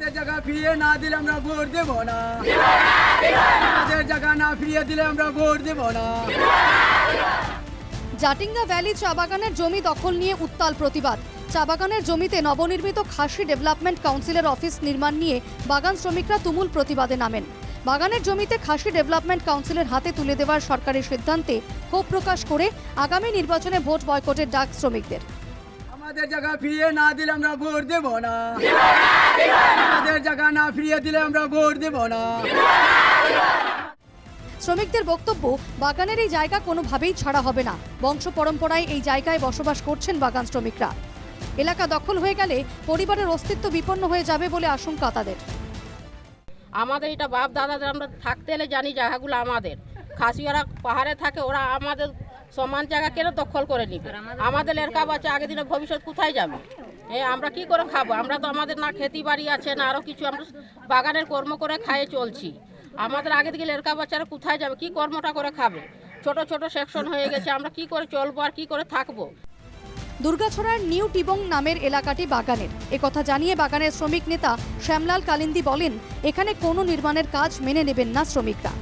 আমাদের জায়গা ফিরিয়ে না দিলে আমরা ভোট দেবো না। আমাদের জায়গা না ফিরিয়ে দিলে আমরা ভোট দেবো না। জাটিঙ্গা ভ্যালি চা বাগানের জমি দখল নিয়ে উত্তাল প্রতিবাদ। চা বাগানের জমিতে নবনির্মিত খাসি ডেভেলপমেন্ট কাউন্সিলের অফিস নির্মাণ নিয়ে বাগান শ্রমিকরা তুমুল প্রতিবাদে নামেন। বাগানের জমিতে খাসি ডেভেলপমেন্ট কাউন্সিলের হাতে তুলে দেওয়ার সরকারের সিদ্ধান্তে ক্ষোভ প্রকাশ করে আগামী নির্বাচনে ভোট বয়কটের ডাক শ্রমিকদের। আমাদের জায়গা ফিরিয়ে না দিলে আমরা ভোট দেবো না। আমাদের জায়গা না ফিরিয়ে দিলে আমরা ভোট দেবো না। শ্রমিকদের বক্তব্য বাগানের এই জায়গা কোনোভাবেই ছাড়া হবে না। বংশ পরম্পরায় এই জায়গায় বসবাস করছেন বাগান শ্রমিকরা। এলাকা দখল হয়ে গেলে পরিবারের অস্তিত্ব বিপন্ন হয়ে যাবে বলে আশঙ্কা তাদের। আমাদের এটা বাপ দাদাদের আমরা থাকতে এলে জানি জায়গাগুলো আমাদের। খাসিয়ারা পাহাড়ে থাকে ওরা আমাদের সমান জায়গা কেন দখল করে নিবে? আমাদের লেরকা বাচ্চা আগে দিনে ভবিষ্যৎ কোথায় যাবে? হ্যাঁ আমরা কি করে খাব? আমরা তো আমাদের না খেতি বাড়ি আছে না আরও কিছু আমরা বাগানের কর্ম করে খাইয়ে চলছি। আমাদের আগে থেকে লেরকা বাচ্চারা কোথায় যাবে? কি কর্মটা করে খাবে? ছোট ছোট সেকশন হয়ে গেছে আমরা কি করে চলবো আর কি করে থাকব? দুর্গাছড়ার নিউ টিবং নামের এলাকাটি বাগানের। একথা জানিয়ে বাগানের শ্রমিক নেতা শ্যামলাল কালিন্দি বলেন এখানে কোনো নির্মাণের কাজ মেনে নেবেন না শ্রমিকরা।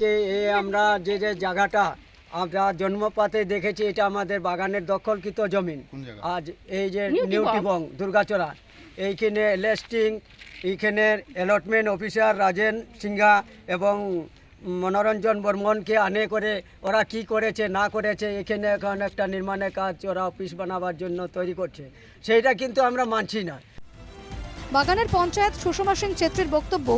যে আমরা যে যে জায়গাটা আমরা জন্মপাতে দেখেছি এটা আমাদের বাগানের দখলকৃত জমিন। আজ এই যে নিউ টিবং। দুর্গাচড়া এইখানে লেস্টিং এইখানের অ্যালটমেন্ট অফিসার রাজেন সিংহা এবং মনোরঞ্জন বর্মনকে আনে করে ওরা কি করেছে না করেছে এখানে এখন একটা নির্মাণের কাজ ওরা অফিস বানাবার জন্য তৈরি করছে। সেইটা কিন্তু আমরা মানছি না। বাগানের পঞ্চায়েত সুষমা সিং ছেত্রীর বক্তব্য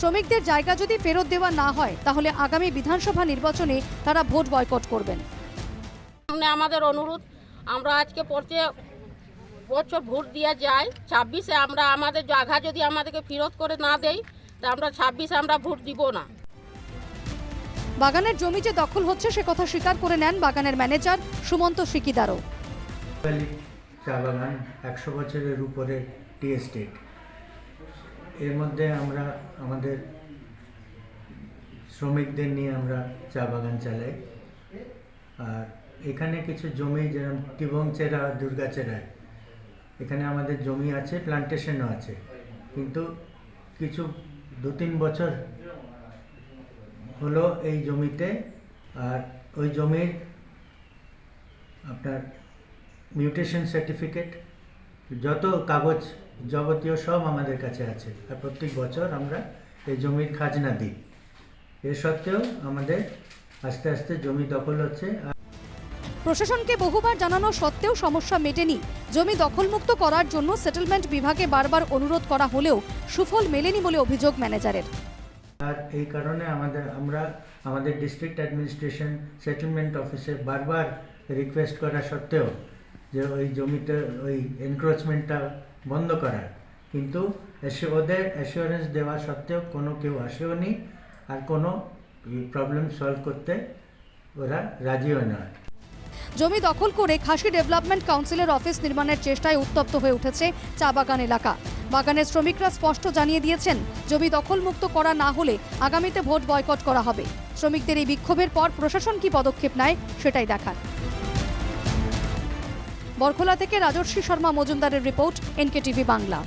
শ্রমিকদের জায়গা যদি ফেরত দেওয়া না হয় তাহলে আগামী বিধানসভা নির্বাচনে তারা ভোট বয়কট করবেন। আমাদের অনুরোধ আমরা আজকে পড়তে বছর ভোট দিয়ে যাই ছাব্বিশে আমরা আমাদের জায়গা যদি আমাদেরকে ফেরত করে না দেই তা আমরা ছাব্বিশে আমরা ভোট দিব না। বাগানের জমি যে দখল হচ্ছে সে কথা স্বীকার করে নেন বাগানের ম্যানেজার সুমন্ত সিকিদারও। চা বাগান একশো বছরের উপরে টি এস্টেট। এর মধ্যে আমরা আমাদের শ্রমিকদের নিয়ে আমরা চা বাগান চালাই। আর এখানে কিছু জমি যেরকম টিবংচেরা দুর্গাচেরায় এখানে আমাদের জমি আছে প্লান্টেশনও আছে। কিন্তু কিছু দু তিন বছর হলো এই জমিতে, আর ওই জমির আপনার মিউটেশন সার্টিফিকেট যত কাগজ যাবতীয় সব আমাদের কাছে আছে। আর প্রত্যেক বছর আমরা এই জমির খাজনা দিই। এ সত্ত্বেও আমাদের আস্তে আস্তে জমি দখল হচ্ছে। প্রশাসনকে বহুবার জানানো সত্ত্বেও সমস্যা মেটেনি। জমি দখলমুক্ত করার জন্য সেটেলমেন্ট বিভাগে বারবার অনুরোধ করা হলেও সুফল মেলেনি বলে অভিযোগ ম্যানেজারের। আর এই কারণে আমাদের আমরা আমাদের ডিস্ট্রিক্ট অ্যাডমিনিস্ট্রেশন সেটেলমেন্ট অফিসে বারবার রিকোয়েস্ট করা সত্ত্বেও যে ওই জমিতে ওই এনক্রোচমেন্টটা বন্ধ করার। কিন্তু এসে ওদের অ্যাসিওরেন্স দেওয়া সত্ত্বেও কোনো কেউ আসেও নি আর কোনো প্রবলেম সলভ করতে ওরা রাজিও নয়। জমি দখল করে খাসি ডেভেলপমেন্ট কাউন্সিলের অফিস নির্মাণের চেষ্টায় উত্তপ্ত হয়ে উঠেছে চা বাগান এলাকা। বাগানের শ্রমিকরা স্পষ্ট জানিয়ে দিয়েছেন, জমি দখলমুক্ত করা না হলে আগামীতে ভোট বয়কট করা হবে। শ্রমিকদের এই বিক্ষোভের পর প্রশাসন কি পদক্ষেপ নেয় সেটাই দেখার। বরখোলা থেকে রাজর্ষি শর্মা মজুমদারের রিপোর্ট এনকে টিভি বাংলা।